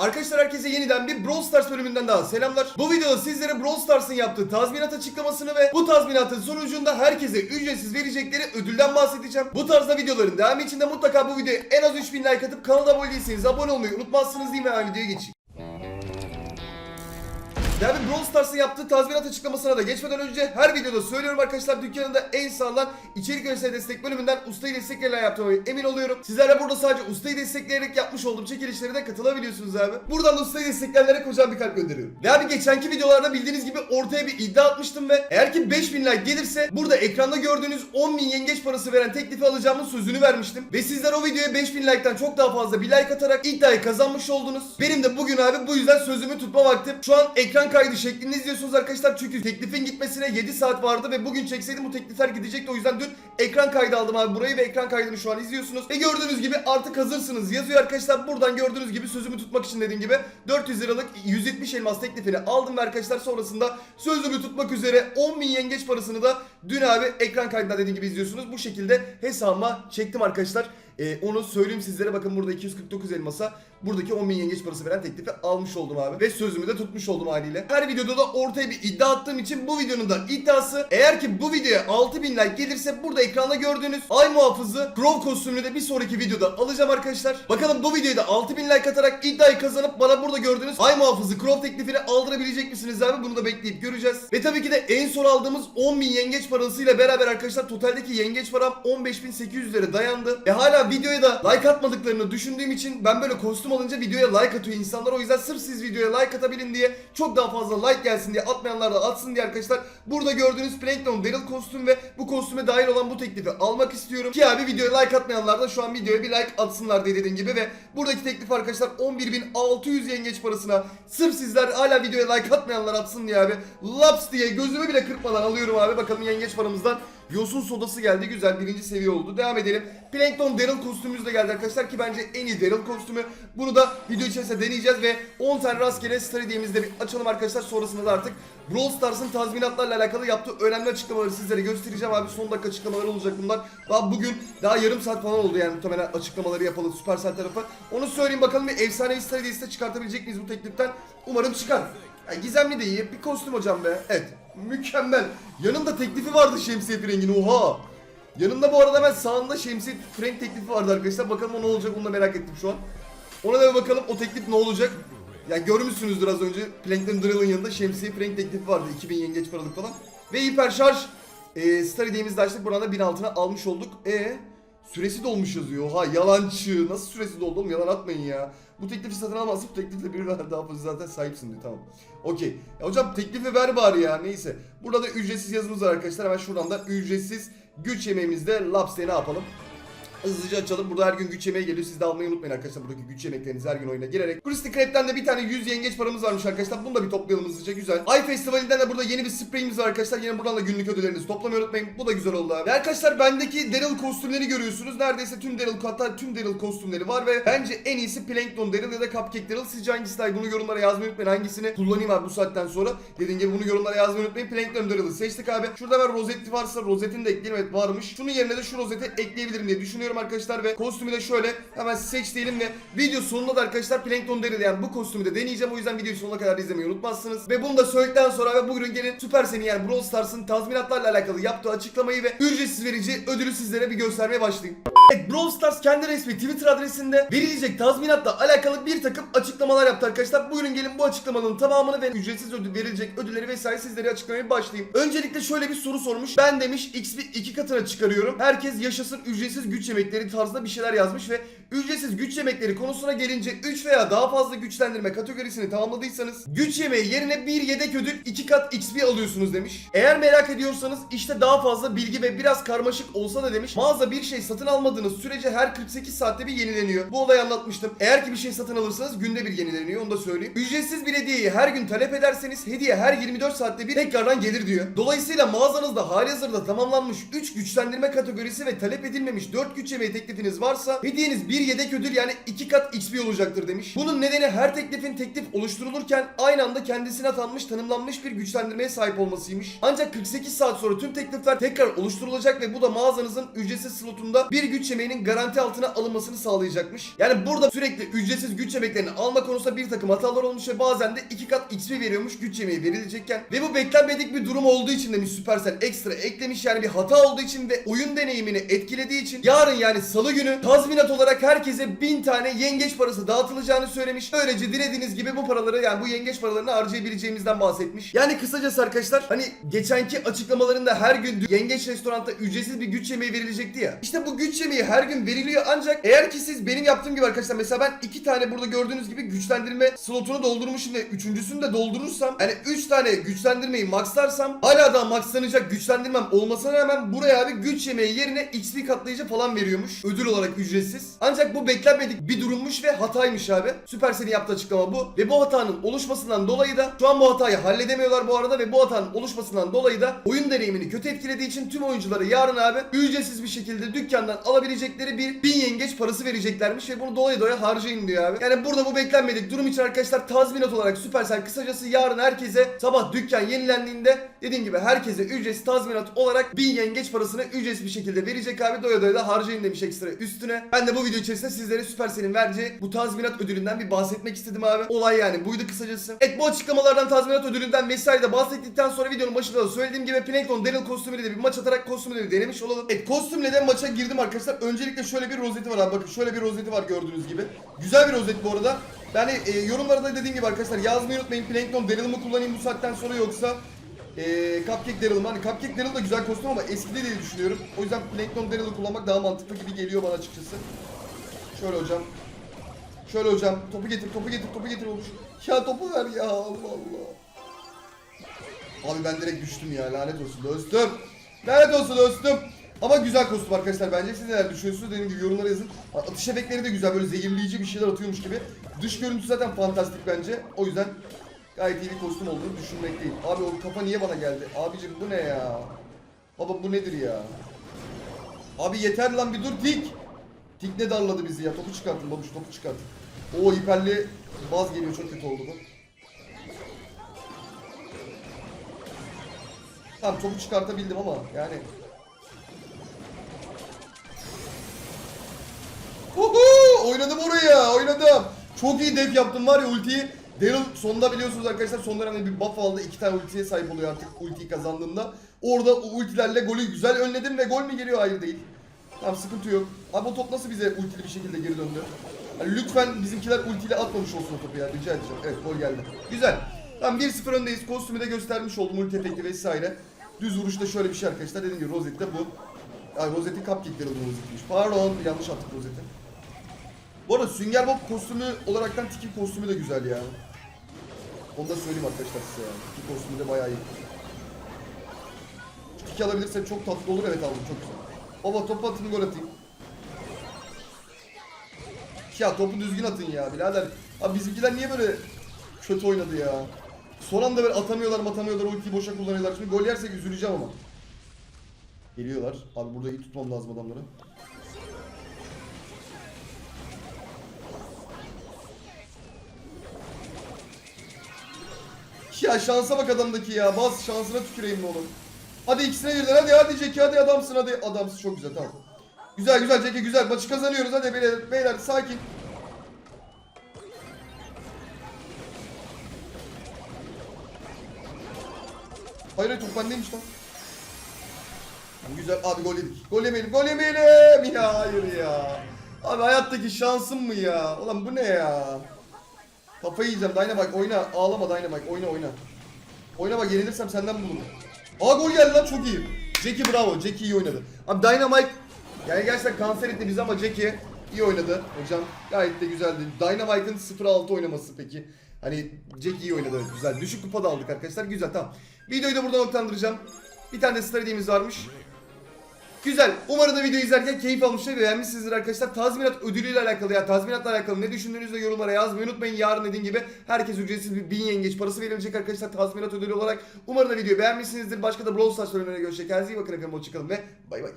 Arkadaşlar herkese yeniden bir Brawl Stars bölümünden daha selamlar. Bu videoda sizlere Brawl Stars'ın yaptığı tazminat açıklamasını ve bu tazminatın sonucunda herkese ücretsiz verecekleri ödülden bahsedeceğim. Bu tarzda videoların devamı için de mutlaka bu videoya en az 3000 like atıp kanala abone değilseniz abone olmayı unutmazsınız mi? Hemen videoya geçeyim. Yani Brawl Stars'ın yaptığı tazminat açıklamasına da geçmeden önce her videoda söylüyorum arkadaşlar dükkanında en sağlam içerik üretici destek bölümünden ustayı desteklerle yaptığıma emin oluyorum. Sizlerle burada sadece ustayı destekleyerek yapmış olduğum çekilişlere de katılabiliyorsunuz abi. Buradan da ustayı destekleyenlere kocaman bir kalp gönderiyorum. Abi geçenki videolarda bildiğiniz gibi ortaya bir iddia atmıştım ve eğer ki 5000 like gelirse burada ekranda gördüğünüz 10.000 yengeç parası veren teklifi alacağımın sözünü vermiştim. Ve sizler o videoya 5000 like'tan çok daha fazla bir like atarak iddiayı kazanmış oldunuz. Benim de bugün abi bu yüzden sözümü tutma vaktim. Şu an ekran kaydı şeklinde izliyorsunuz arkadaşlar çünkü teklifin gitmesine 7 saat vardı ve bugün çekseydim bu teklifler gidecekti. O yüzden dün ekran kaydı aldım abi burayı ve ekran kaydını şu an izliyorsunuz. Ve gördüğünüz gibi artık hazırsınız yazıyor arkadaşlar. Buradan gördüğünüz gibi sözümü tutmak için dediğim gibi 400 liralık 170 elmas teklifini aldım ve arkadaşlar sonrasında sözümü tutmak üzere 10.000 yengeç parasını da dün abi ekran kaydında dediğim gibi izliyorsunuz. Bu şekilde hesabıma çektim arkadaşlar. Ee, onu söyleyeyim sizlere bakın burada 249 elmasa buradaki 10.000 yengeç parası veren teklifi almış oldum abi. Ve sözümü de tutmuş oldum haliyle. Her videoda da ortaya bir iddia attığım için bu videonun da iddiası eğer ki bu videoya 6000 like gelirse burada ekranda gördüğünüz ay muhafızı Crow kostümünü de bir sonraki videoda alacağım arkadaşlar. Bakalım bu videoyu da 6000 like atarak iddiayı kazanıp bana burada gördüğünüz ay muhafızı Crow teklifini aldırabilecek misiniz abi? Bunu da bekleyip göreceğiz. Ve tabii ki de en son aldığımız 10.000 yengeç parasıyla beraber arkadaşlar totaldeki yengeç param 15.800 lira dayandı. Ve hala videoya da like atmadıklarını düşündüğüm için ben böyle kostüm alınca videoya like atıyor insanlar. O yüzden sırf siz videoya like atabilin diye çok daha fazla like gelsin diye atmayanlar da atsın diye arkadaşlar. Burada gördüğünüz Plankton Daryl kostüm ve bu kostüme dahil olan bu teklifi almak istiyorum. Ki abi videoya like atmayanlar da şu an videoya bir like atsınlar diye dediğim gibi ve buradaki teklif arkadaşlar 11.600 yengeç parasına sırf sizler hala videoya like atmayanlar atsın diye abi laps diye gözümü bile kırpmadan alıyorum abi. Bakalım yengeç paramızdan Yosun sodası geldi. Güzel birinci seviye oldu. Devam edelim. Plankton Daryl kostümümüz de geldi arkadaşlar ki bence en iyi Daryl kostümü. Bunu da video içerisinde deneyeceğiz ve 10 tane rastgele star hediyemizde bir açalım arkadaşlar. Sonrasında da artık Brawl Stars'ın tazminatlarla alakalı yaptığı önemli açıklamaları sizlere göstereceğim abi. Son dakika açıklamaları olacak bunlar. Daha bugün daha yarım saat falan oldu yani muhtemelen açıklamaları yapalım Supercell tarafı. Onu söyleyeyim bakalım bir efsanevi star hediyesi de çıkartabilecek miyiz bu tekliften? Umarım çıkar. Ya gizemli de iyi. Bir kostüm hocam be. Evet. Mükemmel. Yanında teklifi vardı şemsiye frengin. Oha. Yanında bu arada ben sağında şemsiye frenk teklifi vardı arkadaşlar. Bakalım o ne olacak onu da merak ettim şu an. Ona da bir bakalım o teklif ne olacak. Yani görmüşsünüzdür az önce Plankton Drill'ın yanında şemsiye frenk teklifi vardı. 2000 yengeç paralık falan. Ve hiper şarj. E, Star de açtık. Buradan da 1000 altına almış olduk. E Süresi dolmuş yazıyor. Oha yalancı. Nasıl süresi doldu oğlum? Yalan atmayın ya. Bu teklifi satın almazsın. Bu teklifle bir daha fazla zaten sahipsin diyor. Tamam. Okey. Ya hocam teklifi ver bari ya. Neyse. Burada da ücretsiz yazımız var arkadaşlar. Hemen şuradan da ücretsiz güç yemeğimizde Labs diye ne yapalım? Hızlıca açalım. Burada her gün güç yemeği geliyor. Siz de almayı unutmayın arkadaşlar. Buradaki güç yemeklerinizi her gün oyuna girerek. Krusty Krab'den de bir tane 100 yengeç paramız varmış arkadaşlar. Bunu da bir toplayalım hızlıca. Güzel. Ay Festivali'nden de burada yeni bir spreyimiz var arkadaşlar. Yine buradan da günlük ödüllerinizi toplamayı unutmayın. Bu da güzel oldu abi. Ve arkadaşlar bendeki Daryl kostümleri görüyorsunuz. Neredeyse tüm Daryl hatta tüm Daryl kostümleri var ve bence en iyisi Plankton Daryl ya da Cupcake Daryl. Sizce hangisi daha? Bunu yorumlara yazmayı unutmayın. Hangisini kullanayım abi bu saatten sonra. Dediğim gibi bunu yorumlara yazmayı unutmayın. Plankton Daryl'ı seçtik abi. Şurada ben rozeti varsa rozetini de ekleyelim. Evet varmış. Şunun yerine de şu rozeti ekleyebilirim diye düşünüyorum arkadaşlar ve kostümü de şöyle hemen seç diyelim ve video sonunda da arkadaşlar Plankton yani bu kostümü de deneyeceğim. O yüzden videoyu sonuna kadar izlemeyi unutmazsınız. Ve bunu da söyledikten sonra ve bugün gelin Süper Seni yani Brawl Stars'ın tazminatlarla alakalı yaptığı açıklamayı ve ücretsiz verici ödülü sizlere bir göstermeye başlayayım. Evet Brawl Stars kendi resmi Twitter adresinde verilecek tazminatla alakalı bir takım açıklamalar yaptı arkadaşlar. Bugün gelin bu açıklamanın tamamını ve ücretsiz ödül verilecek ödülleri vesaire sizlere açıklamaya başlayayım. Öncelikle şöyle bir soru sormuş. Ben demiş XP iki katına çıkarıyorum. Herkes yaşasın ücretsiz güç yemekleri tarzında bir şeyler yazmış ve ücretsiz güç yemekleri konusuna gelince 3 veya daha fazla güçlendirme kategorisini tamamladıysanız güç yemeği yerine bir yedek ödül 2 kat XP alıyorsunuz demiş. Eğer merak ediyorsanız işte daha fazla bilgi ve biraz karmaşık olsa da demiş mağaza bir şey satın almadığınız sürece her 48 saatte bir yenileniyor. Bu olayı anlatmıştım. Eğer ki bir şey satın alırsanız günde bir yenileniyor onu da söyleyeyim. Ücretsiz bir hediyeyi her gün talep ederseniz hediye her 24 saatte bir tekrardan gelir diyor. Dolayısıyla mağazanızda halihazırda tamamlanmış 3 güçlendirme kategorisi ve talep edilmemiş 4 güç yemeği teklifiniz varsa hediyeniz bir yedek ödül yani iki kat XP olacaktır demiş. Bunun nedeni her teklifin teklif oluşturulurken aynı anda kendisine atanmış tanımlanmış bir güçlendirmeye sahip olmasıymış. Ancak 48 saat sonra tüm teklifler tekrar oluşturulacak ve bu da mağazanızın ücretsiz slotunda bir güç yemeğinin garanti altına alınmasını sağlayacakmış. Yani burada sürekli ücretsiz güç yemeklerini alma konusunda bir takım hatalar olmuş ve bazen de iki kat XP veriyormuş güç yemeği verilecekken. Ve bu beklenmedik bir durum olduğu için demiş Supercell ekstra eklemiş yani bir hata olduğu için ve oyun deneyimini etkilediği için yarın yani salı günü tazminat olarak herkese 1000 tane yengeç parası dağıtılacağını söylemiş. Böylece dilediğiniz gibi bu paraları yani bu yengeç paralarını harcayabileceğimizden bahsetmiş. Yani kısacası arkadaşlar hani geçenki açıklamalarında her gün yengeç restoranda ücretsiz bir güç yemeği verilecekti ya. İşte bu güç yemeği her gün veriliyor ancak eğer ki siz benim yaptığım gibi arkadaşlar mesela ben iki tane burada gördüğünüz gibi güçlendirme slotunu doldurmuşum ve üçüncüsünü de doldurursam hani 3 tane güçlendirmeyi maxlarsam hala daha maxlanacak güçlendirmem olmasına rağmen buraya abi güç yemeği yerine XP katlayıcı falan veriyormuş. Ödül olarak ücretsiz. Ancak bu beklenmedik bir durummuş ve hataymış abi. Supercell'in yaptığı açıklama bu. Ve bu hatanın oluşmasından dolayı da şu an bu hatayı halledemiyorlar bu arada ve bu hatanın oluşmasından dolayı da oyun deneyimini kötü etkilediği için tüm oyunculara yarın abi ücretsiz bir şekilde dükkandan alabilecekleri bir bin yengeç parası vereceklermiş ve bunu dolayı doya harcayın diyor abi. Yani burada bu beklenmedik durum için arkadaşlar tazminat olarak Supercell kısacası yarın herkese sabah dükkan yenilendiğinde dediğim gibi herkese ücretsiz tazminat olarak bin yengeç parasını ücretsiz bir şekilde verecek abi doya doya da harcayın demiş ekstra üstüne. Ben de bu video içerisinde sizlere Supercell'in vereceği bu tazminat ödülünden bir bahsetmek istedim abi. Olay yani buydu kısacası. Evet bu açıklamalardan tazminat ödülünden vesaire de bahsettikten sonra videonun başında da söylediğim gibi Plankton Daryl kostümüyle de bir maç atarak kostümleri denemiş olalım. Evet kostümle de maça girdim arkadaşlar. Öncelikle şöyle bir rozeti var abi bakın şöyle bir rozeti var gördüğünüz gibi. Güzel bir rozet bu arada. Yani e, yorumlarda dediğim gibi arkadaşlar yazmayı unutmayın. Plankton Daryl'ı mı kullanayım bu saatten sonra yoksa e, Cupcake Daryl mı? Hani Cupcake Daryl da güzel kostüm ama eskide diye düşünüyorum. O yüzden Plankton Daryl'ı kullanmak daha mantıklı gibi geliyor bana açıkçası. Şöyle hocam. Şöyle hocam. Topu getir, topu getir, topu getir olmuş. Ya topu ver ya Allah Allah. Abi ben direkt düştüm ya lanet olsun dostum. Lanet olsun dostum. Ama güzel kostüm arkadaşlar bence. Siz neler düşünüyorsunuz? Dediğim gibi yorumlara yazın. Atış efektleri de güzel. Böyle zehirleyici bir şeyler atıyormuş gibi. Dış görüntüsü zaten fantastik bence. O yüzden gayet iyi bir kostüm olduğunu düşünmekteyim. Abi o kafa niye bana geldi? Abicim bu ne ya? Baba bu nedir ya? Abi yeter lan bir dur tik. Tik ne darladı bizi ya? Topu çıkartın babuş topu çıkartın. O hiperli baz geliyor çok kötü oldu bu. Tamam topu çıkartabildim ama yani. Huhu! Oynadım oraya oynadım. Çok iyi def yaptım var ya ultiyi. Daryl sonunda biliyorsunuz arkadaşlar son dönemde bir buff aldı. iki tane ultiye sahip oluyor artık ultiyi kazandığında. Orada o ultilerle golü güzel önledim ve gol mü geliyor hayır değil. Tamam sıkıntı yok. Abi o top nasıl bize ultili bir şekilde geri döndü? Hani lütfen bizimkiler ultiyle atmamış olsun o topu ya rica edeceğim. Evet gol geldi. Güzel. Tamam 1-0 öndeyiz. Kostümü de göstermiş oldum ulti efekti vesaire. Düz vuruşta şöyle bir şey arkadaşlar. Dediğim gibi rozette bu. Ay rozetin cupcake'leri olduğunu rozetmiş. Pardon yanlış attık rozeti. Bu arada Sünger Bob kostümü olaraktan Tiki kostümü de güzel ya. Onu da söyleyeyim arkadaşlar size yani. Tiki kostümü de bayağı iyi. Şu Tiki alabilirsem çok tatlı olur. Evet aldım çok güzel. Baba topu atın gol atayım. Ya topu düzgün atın ya birader. Abi bizimkiler niye böyle kötü oynadı ya? Son anda böyle atamıyorlar atamıyorlar ultiyi boşa kullanıyorlar. Şimdi gol yersek üzüleceğim ama. Geliyorlar. Abi burada iyi tutmam lazım adamları. Ya şansa bak adamdaki ya. Bas şansına tüküreyim oğlum. Hadi ikisine birden hadi hadi Jackie hadi adamsın hadi. Adamsın çok güzel tamam. Güzel güzel Jackie güzel. Maçı kazanıyoruz hadi beyler, beyler sakin. Hayır hayır top bendeymiş lan. Güzel abi gol yedik. Gol yemeyelim gol yemeyelim. Ya hayır ya. Abi hayattaki şansım mı ya? Ulan bu ne ya? Kafayı yiyeceğim Dynamite oyna. Ağlama Dynamite oyna oyna. Oyna bak yenilirsem senden bulurum. Aa gol geldi lan çok iyi. Jackie bravo. Jackie iyi oynadı. Abi Dynamite yani gerçekten kanser etti bizi ama Jackie iyi oynadı hocam. Gayet de güzeldi. Dynamite'ın 0-6 oynaması peki. Hani Jackie iyi oynadı güzel. Düşük kupa da aldık arkadaşlar. Güzel tamam. Videoyu da burada noktalandıracağım. Bir tane de varmış. Güzel. Umarım da videoyu izlerken keyif almışlar ve beğenmişsinizdir arkadaşlar. Tazminat ödülüyle alakalı ya tazminatla alakalı ne düşündüğünüzü de yorumlara yazmayı unutmayın. Yarın dediğim gibi herkes ücretsiz bir bin yengeç parası verilecek arkadaşlar tazminat ödülü olarak. Umarım da videoyu beğenmişsinizdir. Başka da Brawl Stars bölümlerine görüşecek. Kendinize iyi bakın efendim. Hoşçakalın ve bay bay.